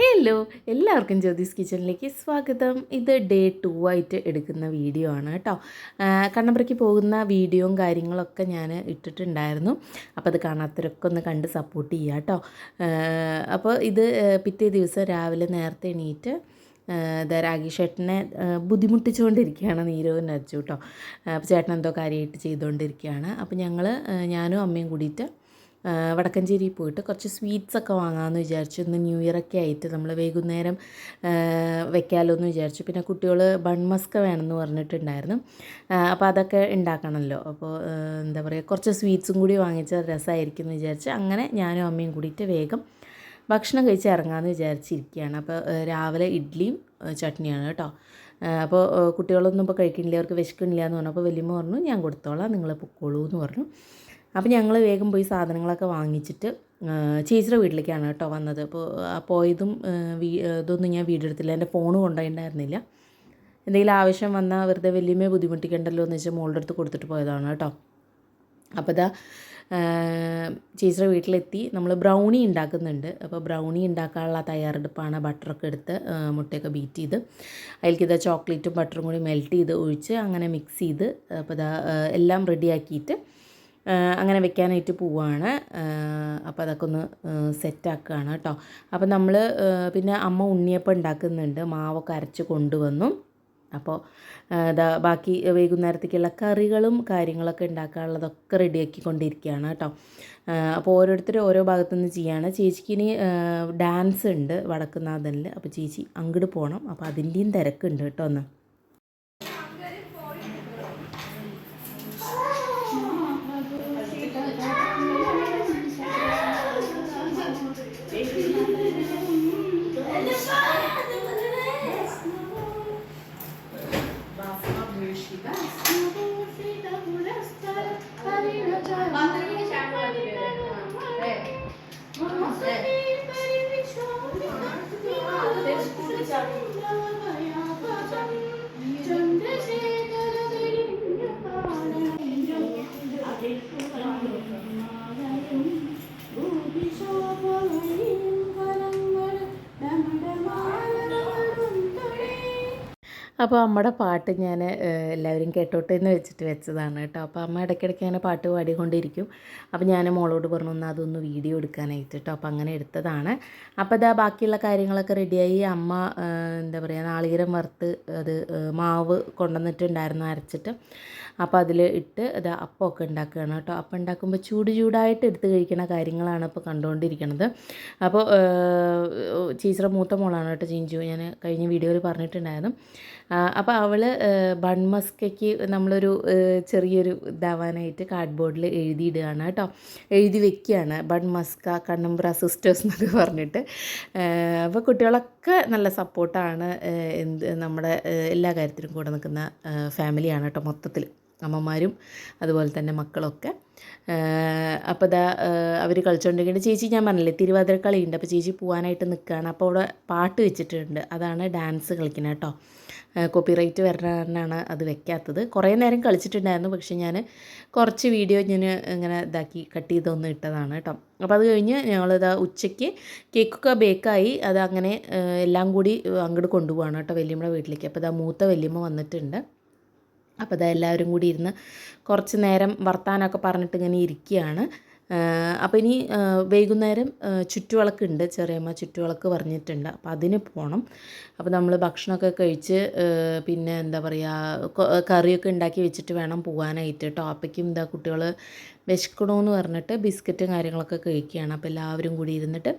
Hello എല്ലാവർക്കും ജ്യോതിസ് കിച്ചണിലേക്ക് സ്വാഗതം. ഇത് ഡേ ടു ആയിട്ട് എടുക്കുന്ന വീഡിയോ ആണ് കേട്ടോ കണ്ണമ്പറയ്ക്ക് പോകുന്ന വീഡിയോയും കാര്യങ്ങളൊക്കെ ഞാൻ ഇട്ടിട്ടുണ്ടായിരുന്നു. അപ്പോൾ അത് കാണാത്തവരൊക്കെ ഒന്ന് കണ്ട് സപ്പോർട്ട് ചെയ്യുക കേട്ടോ അപ്പോൾ ഇത് പിറ്റേ ദിവസം രാവിലെ നേരത്തെ എണീറ്റ് രാഗി ചേട്ടനെ ബുദ്ധിമുട്ടിച്ചുകൊണ്ടിരിക്കുകയാണ് നീരവും നരച്ചു കേട്ടോ അപ്പോൾ ചേട്ടൻ എന്തോ കാര്യമായിട്ട് ചെയ്തുകൊണ്ടിരിക്കുകയാണ് അപ്പോൾ ഞങ്ങൾ ഞാനും അമ്മയും കൂടിയിട്ട് വടക്കഞ്ചേരി പോയിട്ട് കുറച്ച് സ്വീറ്റ്സ് ഒക്കെ വാങ്ങാമെന്ന് വിചാരിച്ചു. ഇന്ന് ന്യൂ ഇയർ ഒക്കെ ആയിട്ട് നമ്മൾ വൈകുന്നേരം വെക്കാമല്ലോ എന്ന് വിചാരിച്ചു. പിന്നെ കുട്ടികൾ ബൺമസ്ക വേണമെന്ന് പറഞ്ഞിട്ടുണ്ടായിരുന്നു. അപ്പോൾ അതൊക്കെ ഉണ്ടാക്കണമല്ലോ അപ്പോൾ എന്താ പറയുക കുറച്ച് സ്വീറ്റ്സും കൂടി വാങ്ങിച്ചാൽ രസമായിരിക്കും എന്ന് വിചാരിച്ച് അങ്ങനെ ഞാനും അമ്മയും കൂടിയിട്ട് വേഗം ഭക്ഷണം കഴിച്ച് ഇറങ്ങാമെന്ന് വിചാരിച്ചിരിക്കുകയാണ് അപ്പോൾ രാവിലെ ഇഡ്ഡലിയും ചട്നിയാണ് കേട്ടോ. അപ്പോൾ കുട്ടികളൊന്നും ഇപ്പോൾ കഴിക്കണില്ല അവർക്ക് വിശക്കുന്നില്ല എന്ന് പറഞ്ഞപ്പോൾ വലിയമ്മ പറഞ്ഞു ഞാൻ കൊടുത്തോളാം നിങ്ങളെ പൊക്കോളൂ എന്ന് പറഞ്ഞു. അപ്പോൾ ഞങ്ങൾ വേഗം പോയി സാധനങ്ങളൊക്കെ വാങ്ങിച്ചിട്ട് ചേച്ചിയുടെ വീട്ടിലേക്കാണ് കേട്ടോ വന്നത്. അപ്പോൾ പോയതും ഇതൊന്നും ഞാൻ വീടെടുത്തില്ല. എന്റെ ഫോൺ കൊണ്ടുപോയിട്ടുണ്ടായിരുന്നില്ല എന്തെങ്കിലും ആവശ്യം വന്നാൽ വെറുതെ വലിയമേ ബുദ്ധിമുട്ടിക്കണ്ടല്ലോ എന്ന് വെച്ചാൽ മോളുടെ അടുത്ത് കൊടുത്തിട്ട് പോയതാണ് കേട്ടോ. അപ്പോൾ ഇതാ ചേച്ചിയുടെ വീട്ടിലെത്തി. നമ്മൾ ബ്രൗണി ഉണ്ടാക്കുന്നുണ്ട് അപ്പോൾ ബ്രൗണി ഉണ്ടാക്കാനുള്ള തയ്യാറെടുപ്പാണ് ബട്ടറൊക്കെ എടുത്ത് മുട്ടയൊക്കെ ബീറ്റ് ചെയ്ത്. അതിലേക്ക് ഇതാ ചോക്ലേറ്റും ബട്ടറും കൂടി മെൽറ്റ് ചെയ്ത് ഒഴിച്ച് അങ്ങനെ മിക്സ് ചെയ്ത് അപ്പോൾ ഇതാ എല്ലാം റെഡിയാക്കിയിട്ട് അങ്ങനെ വെക്കാനായിട്ട് പോവുകയാണ് അപ്പോൾ അതൊക്കെ ഒന്ന് സെറ്റാക്കുകയാണ് കേട്ടോ അപ്പോൾ നമ്മൾ പിന്നെ അമ്മ ഉണ്ണിയപ്പം ഉണ്ടാക്കുന്നുണ്ട്. മാവൊക്കെ അരച്ച് കൊണ്ടുവന്നു. അപ്പോൾ ഇതാ ബാക്കി വൈകുന്നേരത്തേക്കുള്ള കറികളും കാര്യങ്ങളൊക്കെ ഉണ്ടാക്കാനുള്ളതൊക്കെ റെഡിയാക്കി കൊണ്ടിരിക്കുകയാണ് കേട്ടോ അപ്പോൾ ഓരോരുത്തർ ഓരോ ഭാഗത്തു നിന്ന് ചെയ്യാണ്. ചേച്ചിക്ക് ഇനി ഡാൻസ് ഉണ്ട് വടക്കുന്നാഥനിൽ അപ്പോൾ ചേച്ചി അങ്ങോട്ട് പോകണം അപ്പോൾ അതിന്റെയും തിരക്കുണ്ട് കേട്ടോ ഒന്ന് അപ്പോൾ അമ്മയുടെ പാട്ട് ഞാൻ എല്ലാവരും കേട്ടോട്ടെ എന്ന് വെച്ചിട്ട് വെച്ചതാണ് കേട്ടോ. അപ്പോൾ അമ്മ ഇടയ്ക്കിടയ്ക്ക് അങ്ങനെ പാട്ട് പാടിക്കൊണ്ടിരിക്കും. അപ്പോൾ ഞാൻ മോളോട് പറഞ്ഞു ഒന്ന് അതൊന്ന് വീഡിയോ എടുക്കാനായിട്ട് കേട്ടോ. അപ്പോൾ അങ്ങനെ എടുത്തതാണ്. അപ്പോൾ ഇതാ ബാക്കിയുള്ള കാര്യങ്ങളൊക്കെ റെഡിയായി. അമ്മ എന്താ പറയുക നാളികരം വറുത്ത് അത് മാവ് കൊണ്ടുവന്നിട്ടുണ്ടായിരുന്നു അരച്ചിട്ട്. അപ്പോൾ അതിൽ ഇട്ട് അത് അപ്പമൊക്കെ ഉണ്ടാക്കുകയാണ് കേട്ടോ. അപ്പം ഉണ്ടാക്കുമ്പോൾ ചൂട് ചൂടായിട്ട് എടുത്ത് കഴിക്കുന്ന കാര്യങ്ങളാണ് ഇപ്പോൾ കണ്ടുകൊണ്ടിരിക്കുന്നത് അപ്പോൾ ചീച്ചറ മൂത്ത മോളാണ് കേട്ടോ ചിഞ്ചു. ഞാൻ കഴിഞ്ഞ വീഡിയോയിൽ പറഞ്ഞിട്ടുണ്ടായിരുന്നു. അപ്പോൾ അവൾ ബൺമസ്കയ്ക്ക് നമ്മളൊരു ചെറിയൊരു ഇതാവാനായിട്ട് കാർഡ് ബോർഡിൽ എഴുതിയിടുകയാണ് കേട്ടോ. എഴുതി വെക്കുകയാണ്. ബൺമസ്ക കണ്ണമ്പ്ര സിസ്റ്റേഴ്സ് എന്നൊക്കെ പറഞ്ഞിട്ട്. അപ്പോൾ കുട്ടികളൊക്കെ നല്ല സപ്പോർട്ടാണ് എന്ത് നമ്മുടെ എല്ലാ കാര്യത്തിലും കൂടെ നിൽക്കുന്ന ഫാമിലിയാണ് കേട്ടോ മൊത്തത്തിൽ അമ്മമാരും അതുപോലെ തന്നെ മക്കളൊക്കെ. അപ്പോൾ ഇതാ അവർ കളിച്ചുകൊണ്ടിരിക്കുന്നുണ്ട് ചേച്ചി ഞാൻ പറഞ്ഞില്ലേ തിരുവാതിര കളിയുണ്ട്. അപ്പോൾ ചേച്ചി പോകാനായിട്ട് നിൽക്കുകയാണ് അപ്പോൾ അവിടെ പാട്ട് വെച്ചിട്ടുണ്ട്. അതാണ് ഡാൻസ് കളിക്കുന്നത് കേട്ടോ. കോപ്പിറൈറ്റ് വരാനാണ് അത് വെക്കാത്തത്. കുറേ നേരം കളിച്ചിട്ടുണ്ടായിരുന്നു. പക്ഷേ ഞാൻ കുറച്ച് വീഡിയോ ഞാൻ ഇങ്ങനെ ഇതാക്കി കട്ട് ചെയ്തൊന്ന് ഇട്ടതാണ് കേട്ടോ. അപ്പോൾ അത് കഴിഞ്ഞ് ഞങ്ങളിതാ ഉച്ചയ്ക്ക് കേക്കൊക്കെ ബേക്കായി. അത് അങ്ങനെ എല്ലാം കൂടി അങ്ങോട്ട് കൊണ്ടുപോവാണ് കേട്ടോ. വല്യമ്മയുടെ വീട്ടിലേക്ക്. അപ്പോൾ ഇതാ മൂത്ത വല്യമ്മ വന്നിട്ടുണ്ട്. അപ്പോൾ അത് എല്ലാവരും കൂടി ഇരുന്ന് കുറച്ച് നേരം വർത്താനമൊക്കെ പറഞ്ഞിട്ട് ഇങ്ങനെ ഇരിക്കുകയാണ്. അപ്പോൾ ഇനി വൈകുന്നേരം ചുറ്റുവിളക്കുണ്ട്. ചെറിയമ്മ ചുറ്റുവിളക്ക് പറഞ്ഞിട്ടുണ്ട്. അപ്പോൾ അതിന് പോകണം അപ്പോൾ നമ്മൾ ഭക്ഷണമൊക്കെ കഴിച്ച് പിന്നെ എന്താ പറയുക കറിയൊക്കെ ഉണ്ടാക്കി വെച്ചിട്ട് വേണം പോകാനായിട്ട്. കേട്ടോ അപ്പോഴേക്കും എന്താ കുട്ടികൾ വിശക്കണമെന്ന് പറഞ്ഞിട്ട് ബിസ്ക്കറ്റും കാര്യങ്ങളൊക്കെ കഴിക്കുകയാണ്. അപ്പോൾ എല്ലാവരും കൂടി ഇരുന്നിട്ട്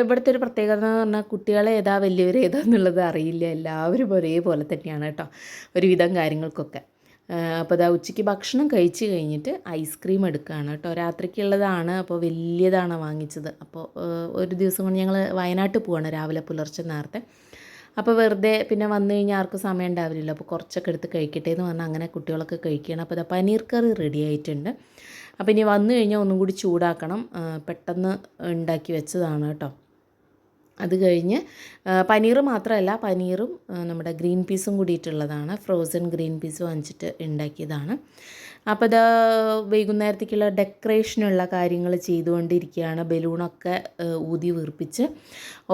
ഇവിടുത്തെ ഒരു പ്രത്യേകത എന്ന് പറഞ്ഞാൽ കുട്ടികളെ ഏതാ വലിയവർ ഏതാന്നുള്ളത് അറിയില്ല. എല്ലാവരും ഒരേപോലെ തന്നെയാണ് കേട്ടോ ഒരുവിധം കാര്യങ്ങൾക്കൊക്കെ. അപ്പോൾ അതാ ഉച്ചയ്ക്ക് ഭക്ഷണം കഴിച്ച് കഴിഞ്ഞിട്ട് ഐസ്ക്രീം എടുക്കുകയാണ് കേട്ടോ. രാത്രിക്കുള്ളതാണ് അപ്പോൾ വലിയതാണ് വാങ്ങിച്ചത്. അപ്പോൾ ഒരു ദിവസം കൊണ്ട് ഞങ്ങൾ വയനാട്ടിൽ പോവാണ് രാവിലെ പുലർച്ചെ നേരത്തെ. അപ്പോൾ വെറുതെ പിന്നെ വന്നു കഴിഞ്ഞാൽ ആർക്കും സമയം ഉണ്ടാവില്ലല്ലോ. അപ്പോൾ കുറച്ചൊക്കെ എടുത്ത് കഴിക്കട്ടെ എന്ന് പറഞ്ഞാൽ അങ്ങനെ കുട്ടികളൊക്കെ കഴിക്കുകയാണ്. അപ്പോൾ അതാ പനീർ കറി റെഡി ആയിട്ടുണ്ട്. അപ്പോൾ ഇനി വന്നു കഴിഞ്ഞാൽ ഒന്നും കൂടി ചൂടാക്കണം. പെട്ടെന്ന് ഉണ്ടാക്കി വെച്ചതാണ് കേട്ടോ. അത് കഴിഞ്ഞ് പനീർ മാത്രമല്ല പനീറും നമ്മുടെ ഗ്രീൻ പീസും കൂടിയിട്ടുള്ളതാണ്. ഫ്രോസൺ ഗ്രീൻ പീസ് വാങ്ങിച്ചിട്ട് ഉണ്ടാക്കിയതാണ്. അപ്പോൾ ഇതാ വൈകുന്നേരത്തേക്കുള്ള ഡെക്കറേഷനുള്ള കാര്യങ്ങൾ ചെയ്തുകൊണ്ടിരിക്കുകയാണ്. ബലൂണൊക്കെ ഊതി വീർപ്പിച്ച്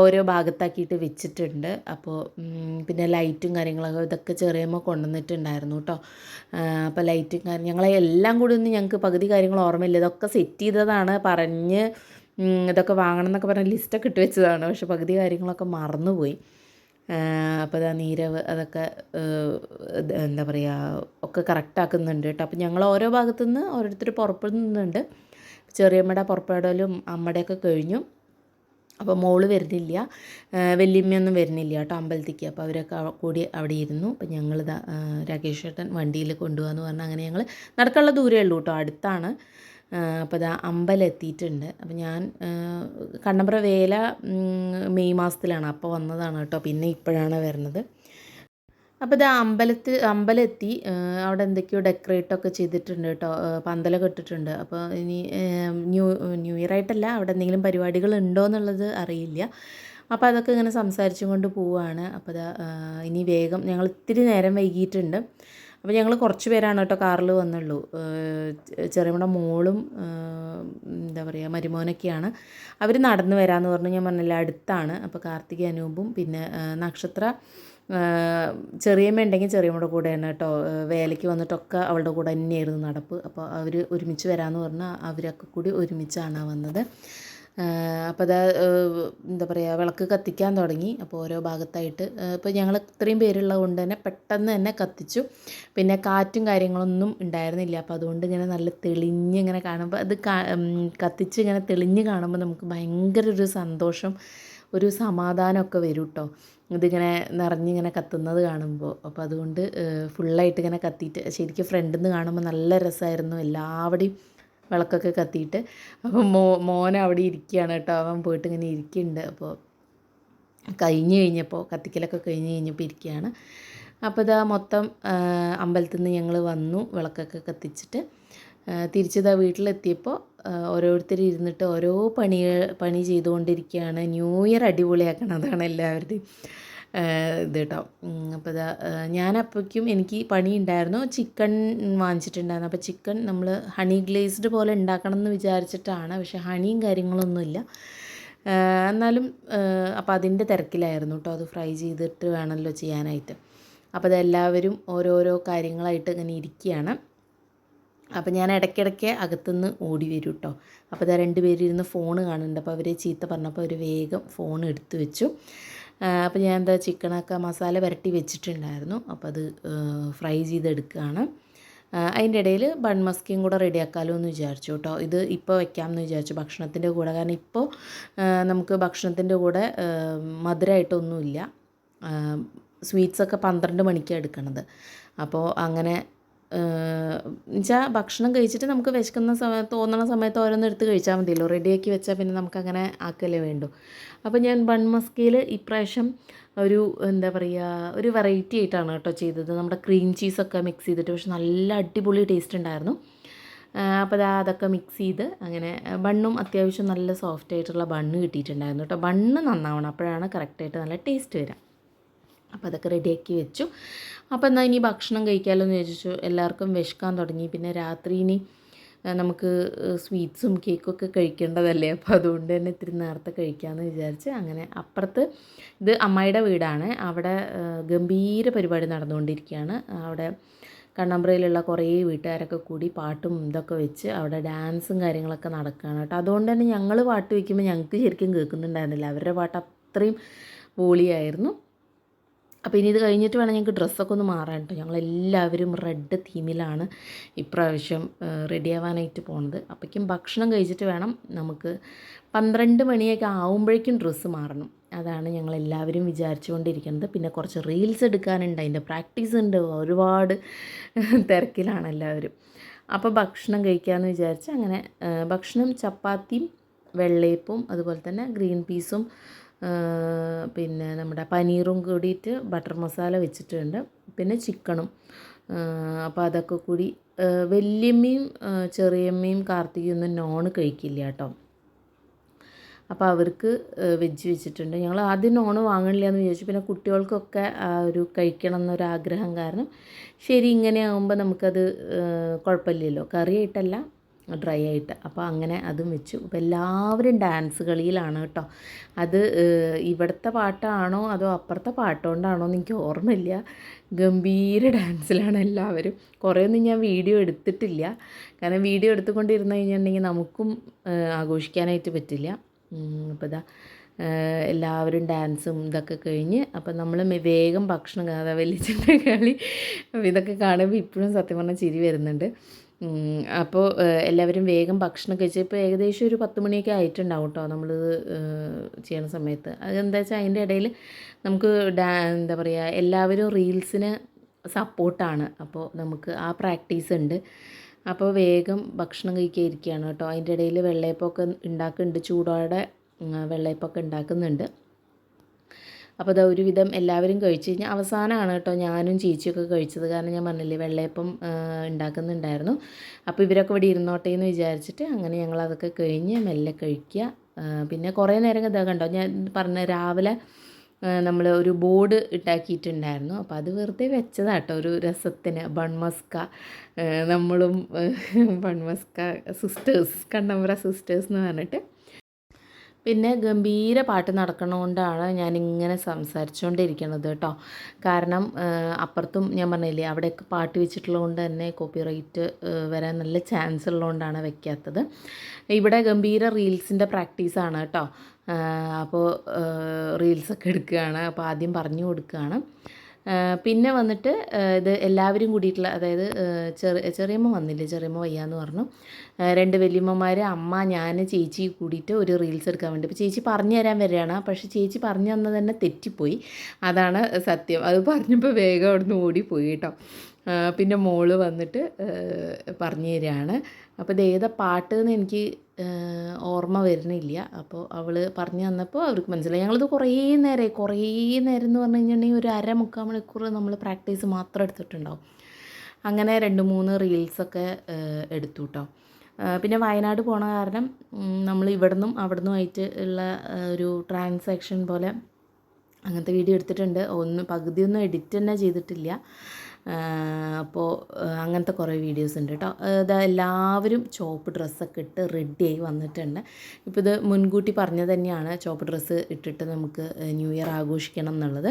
ഓരോ ഭാഗത്താക്കിയിട്ട് വെച്ചിട്ടുണ്ട്. അപ്പോൾ പിന്നെ ലൈറ്റും കാര്യങ്ങളൊക്കെ ഇതൊക്കെ ചെറിയമ്മ കൊണ്ടുവന്നിട്ടുണ്ടായിരുന്നു കേട്ടോ. അപ്പോൾ ലൈറ്റും കാര്യം ഞങ്ങളെ എല്ലാം കൂടി ഒന്നും ഞങ്ങൾക്ക് പകുതി കാര്യങ്ങൾ ഓർമ്മയില്ല. ഇതൊക്കെ സെറ്റ് ചെയ്തതാണ്. പറഞ്ഞ് ഇതൊക്കെ വാങ്ങണം എന്നൊക്കെ പറഞ്ഞ് ലിസ്റ്റൊക്കെ ഇട്ട് വെച്ചതാണ്. പക്ഷെ പകുതി കാര്യങ്ങളൊക്കെ മറന്നുപോയി. അപ്പോൾ ഇതാ നീരവ് അതൊക്കെ എന്താ പറയുക ഒക്കെ കറക്റ്റാക്കുന്നുണ്ട് കേട്ടോ. അപ്പോൾ ഞങ്ങൾ ഓരോ ഭാഗത്തു നിന്ന് ഓരോരുത്തർ പുറപ്പെടുന്നുണ്ട് ചെറിയമ്മയുടെ പുറപ്പെടലും അമ്മയുടെയൊക്കെ കഴിഞ്ഞു. അപ്പോൾ മോൾ വരുന്നില്ല. വലിയമ്മയൊന്നും വരുന്നില്ല കേട്ടോ അമ്പലത്തേക്ക്. അപ്പോൾ അവരൊക്കെ കൂടി അവിടെ ഇരുന്നു. അപ്പോൾ ഞങ്ങൾ രാകേഷ് ചേട്ടൻ വണ്ടിയിൽ കൊണ്ടുപോകാമെന്ന് പറഞ്ഞാൽ അങ്ങനെ ഞങ്ങൾ നടക്കാനുള്ള ദൂരമേ ഉള്ളൂ കേട്ടോ. അടുത്താണ്. അപ്പോൾ ഇതാ അമ്പലം എത്തിയിട്ടുണ്ട്. അപ്പോൾ ഞാൻ കണ്ണമ്പ്ര വേല മെയ് മാസത്തിലാണ്. അപ്പോൾ വന്നതാണ് കേട്ടോ. പിന്നെ ഇപ്പോഴാണ് വരുന്നത്. അപ്പോൾ ഇത് അമ്പലത്തിൽ അമ്പലം എത്തി അവിടെ എന്തൊക്കെയോ ഡെക്കറേറ്റൊക്കെ ചെയ്തിട്ടുണ്ട് കേട്ടോ. പന്തല പന്തലൊക്കെ ഇട്ടിട്ടുണ്ട്. അപ്പോൾ ഇനി ന്യൂ ന്യൂ ഇയർ ആയിട്ടല്ല അവിടെ എന്തെങ്കിലും പരിപാടികൾ ഉണ്ടോ എന്നുള്ളത് അറിയില്ല. അപ്പോൾ അതൊക്കെ ഇങ്ങനെ സംസാരിച്ചും കൊണ്ട് പോവുകയാണ് അപ്പോൾ ഇനി വേഗം ഞങ്ങൾ ഇത്തിരി നേരം വൈകിയിട്ടുണ്ട് അപ്പോൾ ഞങ്ങൾ കുറച്ച് പേരാണ് കേട്ടോ കാറിൽ വന്നുള്ളൂ. ചെറിയ ചെറിയമ്മയുടെ മോളും എന്താ പറയുക മരുമോനൊക്കെയാണ്. അവർ നടന്നു വരാമെന്ന് പറഞ്ഞു. ഞാൻ പറഞ്ഞില്ല അടുത്താണ്. അപ്പോൾ കാർത്തിക അനൂപും പിന്നെ നക്ഷത്ര ചെറിയമ്മ ഉണ്ടെങ്കിൽ ചെറിയമ്മയുടെ കൂടെയാണ് കേട്ടോ. വേലയ്ക്ക് വന്നിട്ടൊക്കെ അവളുടെ കൂടെ തന്നെയായിരുന്നു നടപ്പ്. അപ്പോൾ അവർ ഒരുമിച്ച് വരാമെന്ന് പറഞ്ഞാൽ അവരൊക്കെ കൂടി ഒരുമിച്ചാണ് വന്നത്. അപ്പോൾ അത് എന്താ പറയുക വിളക്ക് കത്തിക്കാൻ തുടങ്ങി. അപ്പോൾ ഓരോ ഭാഗത്തായിട്ട് ഇപ്പോൾ ഞങ്ങൾ ഇത്രയും പേരുള്ളത് കൊണ്ട് തന്നെ പെട്ടെന്ന് തന്നെ കത്തിച്ചു. പിന്നെ കാറ്റും കാര്യങ്ങളൊന്നും ഉണ്ടായിരുന്നില്ല. അപ്പോൾ അതുകൊണ്ട് ഇങ്ങനെ നല്ല തെളിഞ്ഞ് ഇങ്ങനെ കാണുമ്പോൾ അത് കത്തിച്ച് ഇങ്ങനെ തെളിഞ്ഞ് കാണുമ്പോൾ നമുക്ക് ഭയങ്കര ഒരു സന്തോഷം ഒരു സമാധാനമൊക്കെ വരും കേട്ടോ ഇതിങ്ങനെ നിറഞ്ഞിങ്ങനെ കത്തുന്നത് കാണുമ്പോൾ അപ്പോൾ അതുകൊണ്ട് ഫുള്ളായിട്ട് ഇങ്ങനെ കത്തിയിട്ട് ശരിക്കും ഫ്രണ്ടിൽ നിന്ന് കാണുമ്പോൾ നല്ല രസമായിരുന്നു. എല്ലാവിടെയും വിളക്കൊക്കെ കത്തിയിട്ട്. അപ്പോൾ മോ മോൻ അവിടെ ഇരിക്കുകയാണ് കേട്ടോ. അവൻ പോയിട്ട് ഇങ്ങനെ ഇരിക്കുന്നുണ്ട്. അപ്പോൾ കഴിഞ്ഞ് കഴിഞ്ഞപ്പോൾ കത്തിക്കലൊക്കെ കഴിഞ്ഞ് കഴിഞ്ഞപ്പോൾ ഇരിക്കുകയാണ്. അപ്പോൾ ഇതാ മൊത്തം അമ്പലത്തിൽ നിന്ന് ഞങ്ങൾ വന്നു വിളക്കൊക്കെ കത്തിച്ചിട്ട്. തിരിച്ചിതാ വീട്ടിലെത്തിയപ്പോൾ ഓരോരുത്തർ ഇരുന്നിട്ട് ഓരോ പണി പണി ചെയ്തുകൊണ്ടിരിക്കുകയാണ്. ന്യൂ ഇയർ അടിപൊളിയാക്കണം അതാണ് എല്ലാവരുടെയും ഇത് കേട്ടോ അപ്പോൾ ഇതാ ഞാനപ്പോഴേക്കും എനിക്ക് പണി ഉണ്ടായിരുന്നു ചിക്കൻ വാങ്ങിച്ചിട്ടുണ്ടായിരുന്നു. അപ്പോൾ ചിക്കൻ നമ്മൾ ഹണി ഗ്ലേസ്ഡ് പോലെ ഉണ്ടാക്കണം എന്ന് വിചാരിച്ചിട്ടാണ്. പക്ഷേ ഹണിയും കാര്യങ്ങളൊന്നുമില്ല. എന്നാലും അപ്പോൾ അതിന്റെ തിരക്കിലായിരുന്നു കേട്ടോ. അത് ഫ്രൈ ചെയ്തിട്ട് വേണമല്ലോ ചെയ്യാനായിട്ട്. അപ്പോൾ അതെല്ലാവരും ഓരോരോ കാര്യങ്ങളായിട്ട് ഇങ്ങനെ ഇരിക്കുകയാണ്. അപ്പോൾ ഞാൻ ഇടയ്ക്കിടയ്ക്ക് അകത്തുനിന്ന് ഓടി വരും കേട്ടോ. അപ്പോൾ ഇതാ രണ്ട് പേര് ഇരുന്ന് ഫോൺ കാണുന്നുണ്ട്. അപ്പോൾ അവരെ ചീത്ത പറഞ്ഞപ്പോൾ അവർ വേഗം ഫോൺ എടുത്തു വെച്ചു. അപ്പോൾ ഞാൻ എന്താ ചിക്കനൊക്കെ മസാല പുരട്ടി വെച്ചിട്ടുണ്ടായിരുന്നു. അപ്പോൾ അത് ഫ്രൈ ചെയ്തെടുക്കുകയാണ്. അതിന്റെ ഇടയിൽ ബൺ മസ്കിയും കൂടെ റെഡിയാക്കാമല്ലോ എന്ന് വിചാരിച്ചു കേട്ടോ. ഇത് ഇപ്പോൾ വെക്കാമെന്ന് വിചാരിച്ചു. ഭക്ഷണത്തിന്റെ കൂടെ. കാരണം ഇപ്പോൾ നമുക്ക് ഭക്ഷണത്തിന്റെ കൂടെ മധുരമായിട്ടൊന്നുമില്ല സ്വീറ്റ്സൊക്കെ പന്ത്രണ്ട് മണിക്കാണ് എടുക്കണത്. അപ്പോൾ അങ്ങനെ എന്നുവെച്ചാൽ ഭക്ഷണം കഴിച്ചിട്ട് നമുക്ക് വിശക്കുന്ന സമയത്ത് തോന്നണ സമയത്ത് ഓരോന്ന് എടുത്ത് കഴിച്ചാൽ മതിയല്ലോ. റെഡിയാക്കി വെച്ചാൽ പിന്നെ നമുക്കങ്ങനെ ആക്കല്ലേ വേണ്ടു. അപ്പോൾ ഞാൻ ബൺ മസ്കയിൽ ഇപ്രാവശ്യം ഒരു എന്താ പറയുക ഒരു വെറൈറ്റി ആയിട്ടാണ് കേട്ടോ ചെയ്തത്. നമ്മുടെ ക്രീം ചീസൊക്കെ മിക്സ് ചെയ്തിട്ട്. പക്ഷെ നല്ല അടിപൊളി ടേസ്റ്റ് ഉണ്ടായിരുന്നു. അപ്പോൾ ദാ അതൊക്കെ മിക്സ് ചെയ്ത് അങ്ങനെ ബണ്ണും അത്യാവശ്യം നല്ല സോഫ്റ്റ് ആയിട്ടുള്ള ബണ്ണ് കിട്ടിയിട്ടുണ്ടായിരുന്നു കേട്ടോ. ബണ്ണ് നന്നാവണം. അപ്പോഴാണ് കറക്റ്റായിട്ട് നല്ല ടേസ്റ്റ് വരിക അപ്പോൾ അതൊക്കെ റെഡിയാക്കി വെച്ചു. അപ്പോൾ എന്നാൽ ഇനി ഭക്ഷണം കഴിക്കാമല്ലോ എന്ന് ചോദിച്ചു എല്ലാവർക്കും വിശക്കാൻ തുടങ്ങി. പിന്നെ രാത്രി ഇനി നമുക്ക് സ്വീറ്റ്സും കേക്കും ഒക്കെ കഴിക്കേണ്ടതല്ലേ? അപ്പോൾ അതുകൊണ്ട് തന്നെ ഇത്തിരി നേരത്തെ കഴിക്കാമെന്ന് വിചാരിച്ച് അങ്ങനെ അപ്പുറത്ത് ഇത് അമ്മായിയുടെ വീടാണ്. അവിടെ ഗംഭീര പരിപാടി നടന്നുകൊണ്ടിരിക്കുകയാണ്. അവിടെ കണ്ണമ്പ്രയിലുള്ള കുറേ വീട്ടുകാരൊക്കെ കൂടി പാട്ടും ഇതൊക്കെ വെച്ച് അവിടെ ഡാൻസും കാര്യങ്ങളൊക്കെ നടക്കുകയാണ് കേട്ടോ. അതുകൊണ്ട് തന്നെ ഞങ്ങൾ പാട്ട് വയ്ക്കുമ്പോൾ ഞങ്ങൾക്ക് ശരിക്കും കേൾക്കുന്നുണ്ടായിരുന്നില്ല. അവരുടെ പാട്ട് അത്രയും വോളിയായിരുന്നു. അപ്പോൾ ഇനി ഇത് കഴിഞ്ഞിട്ട് വേണം ഞങ്ങൾക്ക് ഡ്രസ്സൊക്കെ ഒന്ന് മാറാൻ കേട്ടോ ഞങ്ങളെല്ലാവരും റെഡ് തീമിലാണ് ഇപ്രാവശ്യം റെഡി ആവാനായിട്ട് പോണത്. അപ്പോഴേക്കും ഭക്ഷണം കഴിച്ചിട്ട് വേണം നമുക്ക് പന്ത്രണ്ട് മണിയൊക്കെ ആവുമ്പോഴേക്കും ഡ്രസ്സ് മാറണം. അതാണ് ഞങ്ങളെല്ലാവരും വിചാരിച്ചുകൊണ്ടിരിക്കുന്നത്. പിന്നെ കുറച്ച് റീൽസ് എടുക്കാനുണ്ട്. അതിന്റെ പ്രാക്ടീസ് ഉണ്ട്. ഒരുപാട് തിരക്കിലാണ് എല്ലാവരും. അപ്പോൾ ഭക്ഷണം കഴിക്കാമെന്ന് വിചാരിച്ച് അങ്ങനെ ഭക്ഷണം ചപ്പാത്തിയും വെള്ളയപ്പവും അതുപോലെ തന്നെ ഗ്രീൻ പീസും പിന്നെ നമ്മുടെ പനീറും കൂടിയിട്ട് ബട്ടർ മസാല വെച്ചിട്ടുണ്ട്. പിന്നെ ചിക്കണും അപ്പോൾ അതൊക്കെ കൂടി വലിയമ്മയും ചെറിയമ്മയും കാർത്തികയൊന്നും നോൺ കഴിക്കില്ല കേട്ടോ. അപ്പോൾ അവർക്ക് വെജ് വെച്ചിട്ടുണ്ട്. ഞങ്ങൾ ആദ്യം നോണ് വാങ്ങണില്ല എന്ന് വിചാരിച്ചു. പിന്നെ കുട്ടികൾക്കൊക്കെ ആ ഒരു കഴിക്കണം എന്നൊരാഗ്രഹം കാരണം ശരി ഇങ്ങനെ ആകുമ്പോൾ നമുക്കത് കുഴപ്പമില്ലല്ലോ. കറിയായിട്ടല്ല. ഡ്രൈ ആയിട്ട്. അപ്പോൾ അങ്ങനെ അതും വെച്ചു. അപ്പോൾ എല്ലാവരും ഡാൻസ് കളിയിലാണ് കേട്ടോ. അത് ഇവിടുത്തെ പാട്ടാണോ അതോ അപ്പുറത്തെ പാട്ടുകൊണ്ടാണോ എന്ന് എനിക്ക് ഓർമ്മയില്ല. ഗംഭീര ഡാൻസിലാണ് എല്ലാവരും. കുറേയൊന്നും ഞാൻ വീഡിയോ എടുത്തിട്ടില്ല. കാരണം വീഡിയോ എടുത്തുകൊണ്ടിരുന്ന് കഴിഞ്ഞിട്ടുണ്ടെങ്കിൽ നമുക്കും ആഘോഷിക്കാനായിട്ട് പറ്റില്ല. അപ്പോൾ ഇതാ എല്ലാവരും ഡാൻസും ഇതൊക്കെ കഴിഞ്ഞ് അപ്പം നമ്മൾ വേഗം ഭക്ഷണം അതാ വലിച്ചിന്റെ കളി അപ്പോൾ ഇതൊക്കെ കാണുമ്പോൾ ഇപ്പോഴും സത്യം പറഞ്ഞാൽ ചിരി വരുന്നുണ്ട്. അപ്പോൾ എല്ലാവരും വേഗം ഭക്ഷണം കഴിച്ച് ഇപ്പോൾ ഏകദേശം ഒരു പത്ത് മണിയൊക്കെ ആയിട്ടുണ്ടാവും കേട്ടോ നമ്മൾ ചെയ്യണ സമയത്ത്. അതെന്താ വെച്ചാൽ അതിന്റെ ഇടയിൽ നമുക്ക് ഡാ എന്താ പറയുക എല്ലാവരും റീൽസിന് സപ്പോർട്ടാണ്. അപ്പോൾ നമുക്ക് ആ പ്രാക്ടീസ് ഉണ്ട്. അപ്പോൾ വേഗം ഭക്ഷണം കഴിക്കാൻ ഇരിക്കുകയാണ് കേട്ടോ അതിന്റെ ഇടയിൽ വെള്ളയപ്പമൊക്കെ ഉണ്ടാക്കുന്നുണ്ട് ചൂടോടെ വെള്ളയപ്പമൊക്കെ ഉണ്ടാക്കുന്നുണ്ട്. അപ്പോൾ അത് ഒരുവിധം എല്ലാവരും കഴിച്ച് കഴിഞ്ഞാൽ അവസാനമാണ് കേട്ടോ ഞാനും ചേച്ചിയൊക്കെ കഴിച്ചത്. കാരണം ഞാൻ പറഞ്ഞില്ലേ വെള്ളയപ്പം ഉണ്ടാക്കുന്നുണ്ടായിരുന്നു. അപ്പോൾ ഇവരൊക്കെ ഇവിടെ ഇരുന്നോട്ടെ എന്ന് വിചാരിച്ചിട്ട് അങ്ങനെ ഞങ്ങൾ അതൊക്കെ കഴിഞ്ഞ് മെല്ലെ കഴിക്കുക. പിന്നെ കുറേ നേരം ഇതാ കണ്ടോ ഞാൻ പറഞ്ഞ രാവിലെ നമ്മൾ ഒരു ബോർഡ് ഉണ്ടാക്കിയിട്ടുണ്ടായിരുന്നു അപ്പോൾ അത് വെറുതെ വെച്ചതാട്ടോ ഒരു രസത്തിന്. ബൺമസ്ക നമ്മളും ബൺമസ്ക സിസ്റ്റേഴ്സ് കണ്ണമ്പ്ര സിസ്റ്റേഴ്സ് എന്ന് പറഞ്ഞിട്ട് പിന്നെ ഗംഭീര പാട്ട് നടക്കണതുകൊണ്ടാണ് ഞാനിങ്ങനെ സംസാരിച്ചുകൊണ്ടിരിക്കണത് കേട്ടോ. കാരണം അപ്പുറത്തും ഞാൻ പറഞ്ഞില്ലേ അവിടെയൊക്കെ പാട്ട് വെച്ചിട്ടുള്ളത് കൊണ്ട് തന്നെ കോപ്പിറൈറ്റ് വരാൻ നല്ല ചാൻസ് ഉള്ളതുകൊണ്ടാണ് വെക്കാത്തത്. ഇവിടെ ഗംഭീര റീൽസിന്റെ പ്രാക്ടീസാണ് കേട്ടോ. അപ്പോൾ റീൽസൊക്കെ എടുക്കുകയാണ്. അപ്പോൾ ആദ്യം പറഞ്ഞു കൊടുക്കുകയാണ്. പിന്നെ വന്നിട്ട് ഇത് എല്ലാവരും കൂടിയിട്ടുള്ള അതായത് ചെറിയ ചെറിയമ്മ വന്നില്ലേ ചെറിയമ്മ വയ്യാന്ന് പറഞ്ഞു. രണ്ട് വലിയമ്മമാർ അമ്മ ഞാൻ ചേച്ചി കൂടിയിട്ട് ഒരു റീൽസ് എടുക്കാൻ വേണ്ടി. അപ്പോൾ ചേച്ചി പറഞ്ഞു തരാൻ വരികയാണ്. പക്ഷേ ചേച്ചി പറഞ്ഞു തന്നെ തെറ്റിപ്പോയി. അതാണ് സത്യം. അത് പറഞ്ഞപ്പോൾ വേഗം അവിടുന്ന് ഓടിപ്പോയി കേട്ടോ. പിന്നെ മോൾ വന്നിട്ട് പറഞ്ഞു തരികയാണ്. അപ്പോൾ ഇത് ഏതാ പാട്ട് എന്ന് എനിക്ക് ഓർമ്മ വരുന്നില്ല. അപ്പോൾ അവൾ പറഞ്ഞു തന്നപ്പോൾ അവർക്ക് മനസ്സിലായി. ഞങ്ങളിത് കുറേ നേരമായി കുറേ നേരം എന്ന് പറഞ്ഞു കഴിഞ്ഞിട്ടുണ്ടെങ്കിൽ ഒരു അര മുക്കാൽ മണിക്കൂർ നമ്മൾ പ്രാക്ടീസ് മാത്രം എടുത്തിട്ടുണ്ടാവും. അങ്ങനെ രണ്ട് മൂന്ന് റീൽസൊക്കെ എടുത്തു കേട്ടോ പിന്നെ വയനാട് പോണ കാരണം നമ്മൾ ഇവിടുന്നും ആയിട്ട് ഉള്ള ഒരു ട്രാൻസാക്ഷൻ പോലെ അങ്ങനത്തെ വീഡിയോ എടുത്തിട്ടുണ്ട്. ഒന്ന് പകുതിയൊന്നും എഡിറ്റ് തന്നെ ചെയ്തിട്ടില്ല. അപ്പോൾ അങ്ങനത്തെ കുറേ വീഡിയോസ് ഉണ്ട് കേട്ടോ ഇത് എല്ലാവരും ചോപ്പ് ഡ്രസ്സൊക്കെ ഇട്ട് ആയി വന്നിട്ടുണ്ട്. ഇപ്പോൾ ഇത് മുൻകൂട്ടി പറഞ്ഞു തന്നെയാണ് ചോപ്പ് ഡ്രസ്സ് ഇട്ടിട്ട് നമുക്ക് ന്യൂ ഇയർ ആഘോഷിക്കണം എന്നുള്ളത്.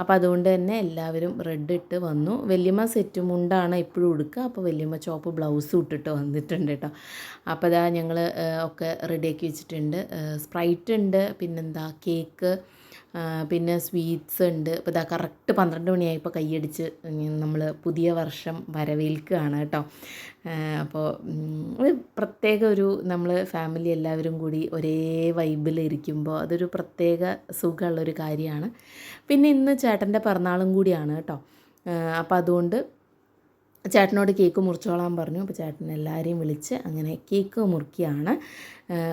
അപ്പോൾ അതുകൊണ്ട് തന്നെ എല്ലാവരും റെഡ് ഇട്ട് വന്നു. വല്യമ്മ സെറ്റ് മുണ്ടാണ് എപ്പോഴും ഉടുക്കുക. അപ്പോൾ വല്യമ്മ ചോപ്പ് ബ്ലൗസും ഇട്ടിട്ട് വന്നിട്ടുണ്ട് കേട്ടോ അപ്പോൾ ഇതാ ഞങ്ങൾ ഒക്കെ റെഡിയാക്കി വെച്ചിട്ടുണ്ട്. സ്പ്രൈറ്റ് ഉണ്ട് പിന്നെന്താ കേക്ക് പിന്നെ സ്വീറ്റ്സ് ഉണ്ട്. ഇപ്പോൾ ഇതാ കറക്റ്റ് പന്ത്രണ്ട് മണിയായപ്പോൾ കൈയടിച്ച് നമ്മൾ പുതിയ വർഷം വരവേൽക്കുകയാണ് കേട്ടോ. അപ്പോൾ പ്രത്യേക ഒരു നമ്മൾ ഫാമിലി എല്ലാവരും കൂടി ഒരേ വൈബിൽ ഇരിക്കുമ്പോൾ അതൊരു പ്രത്യേക സുഖമുള്ളൊരു കാര്യമാണ്. പിന്നെ ഇന്ന് ചേട്ടന്റെ പിറന്നാളും കൂടിയാണ് കേട്ടോ. അപ്പോൾ അതുകൊണ്ട് ചേട്ടനോട് കേക്ക് മുറിച്ചോളാൻ പറഞ്ഞു. അപ്പോൾ ചേട്ടൻ എല്ലാവരെയും വിളിച്ച് അങ്ങനെ കേക്ക് മുറിക്കുകയാണ്.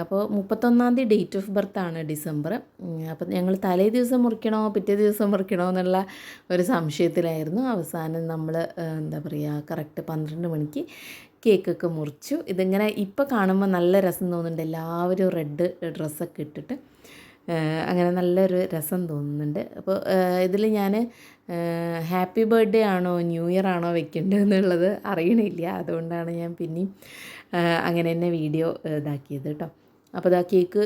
അപ്പോൾ മുപ്പത്തൊന്നാം തീയതി ഡേറ്റ് ഓഫ് ബർത്ത് ആണ് ഡിസംബർ. അപ്പോൾ ഞങ്ങൾ തലേ ദിവസം മുറിക്കണോ പിറ്റേ ദിവസം മുറിക്കണോ എന്നുള്ള ഒരു സംശയത്തിലായിരുന്നു. അവസാനം നമ്മൾ എന്താ പറയുക കറക്റ്റ് പന്ത്രണ്ട് മണിക്ക് കേക്കൊക്കെ മുറിച്ചു. ഇതിങ്ങനെ ഇപ്പോൾ കാണുമ്പോൾ നല്ല രസം തോന്നുന്നുണ്ട്. എല്ലാവരും റെഡ് ഡ്രസ്സൊക്കെ ഇട്ടിട്ട്. അങ്ങനെ നല്ലൊരു രസം തോന്നുന്നുണ്ട്. അപ്പോൾ ഇതിൽ ഞാൻ ഹാപ്പി ബർത്ത്ഡേ ആണോ ന്യൂ ഇയർ ആണോ വെക്കേണ്ടത് എന്നുള്ളത് അറിയണില്ല. അതുകൊണ്ടാണ് ഞാൻ പിന്നെയും അങ്ങനെ തന്നെ വീഡിയോ ഇതാക്കിയത് കേട്ടോ. അപ്പോൾ ഇതാ കേക്ക്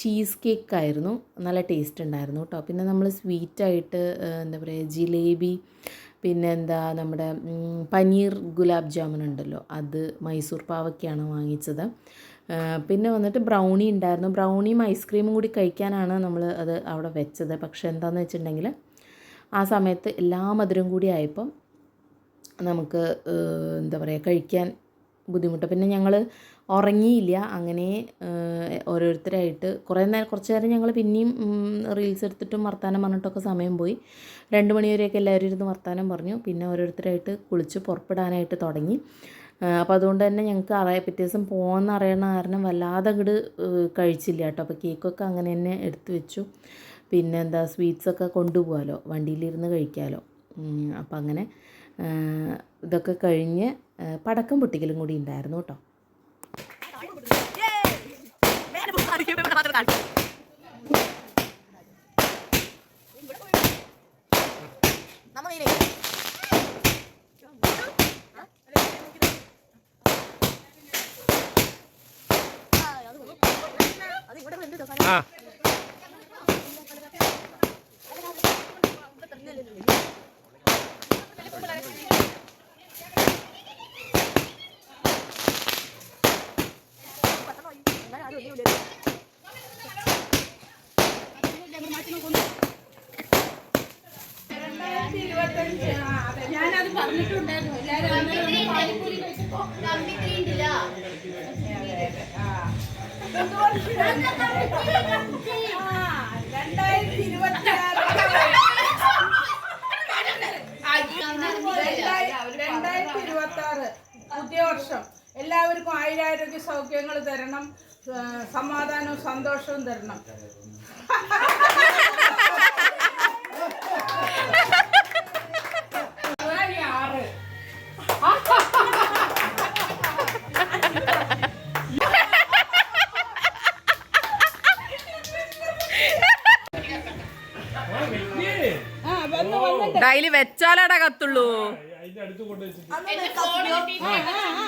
ചീസ് കേക്ക് ആയിരുന്നു. നല്ല ടേസ്റ്റ് ഉണ്ടായിരുന്നു കേട്ടോ. പിന്നെ നമ്മൾ സ്വീറ്റായിട്ട് എന്താ പറയുക ജിലേബി പിന്നെ എന്താ നമ്മുടെ പനീർ ഗുലാബ് ജാമുൻ ഉണ്ടല്ലോ അത് മൈസൂർ പാവയ്ക്കാണ് വാങ്ങിച്ചത്. പിന്നെ വന്നിട്ട് ബ്രൗണി ഉണ്ടായിരുന്നു. ബ്രൗണിയും ഐസ്ക്രീമും കൂടി കഴിക്കാനാണ് നമ്മൾ അത് അവിടെ വെച്ചത്. പക്ഷേ എന്താണെന്ന് വെച്ചിട്ടുണ്ടെങ്കിൽ ആ സമയത്ത് എല്ലാ മധുരം കൂടി ആയപ്പം നമുക്ക് എന്താ പറയുക കഴിക്കാൻ ബുദ്ധിമുട്ട്. പിന്നെ ഞങ്ങൾ ഉറങ്ങിയില്ല. അങ്ങനെ ഓരോരുത്തരായിട്ട് കുറേ നേരം കുറച്ച് നേരം ഞങ്ങൾ പിന്നെയും റീൽസ് എടുത്തിട്ടും വർത്തമാനം പറഞ്ഞിട്ടൊക്കെ സമയം പോയി. രണ്ട് മണിവരെയൊക്കെ എല്ലാവരും ഇരുന്ന് വർത്തമാനം പറഞ്ഞു. പിന്നെ ഓരോരുത്തരായിട്ട് കുളിച്ച് പുറപ്പെടാനായിട്ട് തുടങ്ങി. അപ്പോൾ അതുകൊണ്ട് തന്നെ ഞങ്ങൾക്ക് അറിയാം പിറ്റേ ദിവസം പോകുമെന്ന് അറിയണ കാരണം വല്ലാതെ അങ്ങോട്ട് കഴിച്ചില്ല കേട്ടോ. അപ്പോൾ കേക്കൊക്കെ അങ്ങനെ തന്നെ എടുത്തു വെച്ചു. പിന്നെ എന്താ സ്വീറ്റ്സൊക്കെ കൊണ്ടുപോകാമല്ലോ വണ്ടിയിലിരുന്ന് കഴിക്കാമല്ലോ അപ്പം അങ്ങനെ ഇതൊക്കെ കഴിഞ്ഞ് പടക്കം പൊട്ടിക്കലും കൂടി ഉണ്ടായിരുന്നു കേട്ടോ. ആ. രണ്ടായിരത്തി ഇരുപത്തി രണ്ടായിരത്തി ഇരുപത്തി ആറ് പുതിയ വർഷം. എല്ലാവർക്കും ആയിരാരോഗ്യ സൗഖ്യങ്ങൾ തരണം. സമാധാനവും സന്തോഷവും തരണം. ഡൈലി വെച്ചാലടാ കത്തുള്ളൂ. അതിന്റെ അടുത്ത് അതെനിക്ക് വെച്ചിട്ട്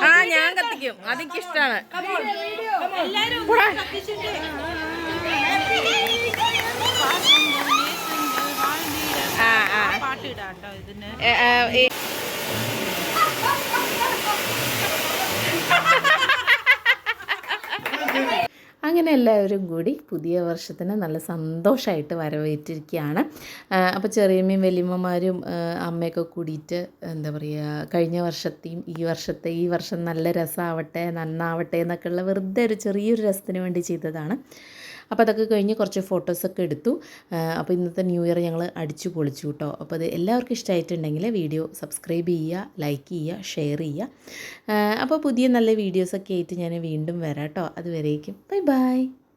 ആ ഞാൻ കത്തിക്കും. അതെനിക്കിഷ്ടാണ് ആ ആ ഏ, ഏ, ഈ- അങ്ങനെ എല്ലാവരും കൂടി പുതിയ വർഷത്തിന് നല്ല സന്തോഷമായിട്ട് വരവേറ്റിരിക്കുകയാണ്. അപ്പോൾ ചെറിയമ്മയും വലിയമ്മമാരും അമ്മയൊക്കെ കൂടിയിട്ട് എന്താ പറയുക കഴിഞ്ഞ വർഷത്തെയും ഈ വർഷത്തെ ഈ വർഷം നല്ല രസമാവട്ടെ നന്നാവട്ടെ എന്നൊക്കെയുള്ള വെറുതെ ഒരു ചെറിയൊരു രസത്തിന് വേണ്ടി ചെയ്തതാണ്. അപ്പോൾ അതൊക്കെ കഴിഞ്ഞ് കുറച്ച് ഫോട്ടോസൊക്കെ എടുത്തു. അപ്പോൾ ഇന്നത്തെ ന്യൂ ഇയർ ഞങ്ങൾ അടിച്ചു പൊളിച്ചു കേട്ടോ അപ്പോൾ അത് എല്ലാവർക്കും ഇഷ്ടമായിട്ടുണ്ടെങ്കിൽ വീഡിയോ സബ്സ്ക്രൈബ് ചെയ്യുക ലൈക്ക് ചെയ്യുക ഷെയർ ചെയ്യുക. അപ്പോൾ പുതിയ നല്ല വീഡിയോസൊക്കെ ആയിട്ട് ഞാൻ വീണ്ടും വരാം കേട്ടോ അതുവരേക്കും. Bye bye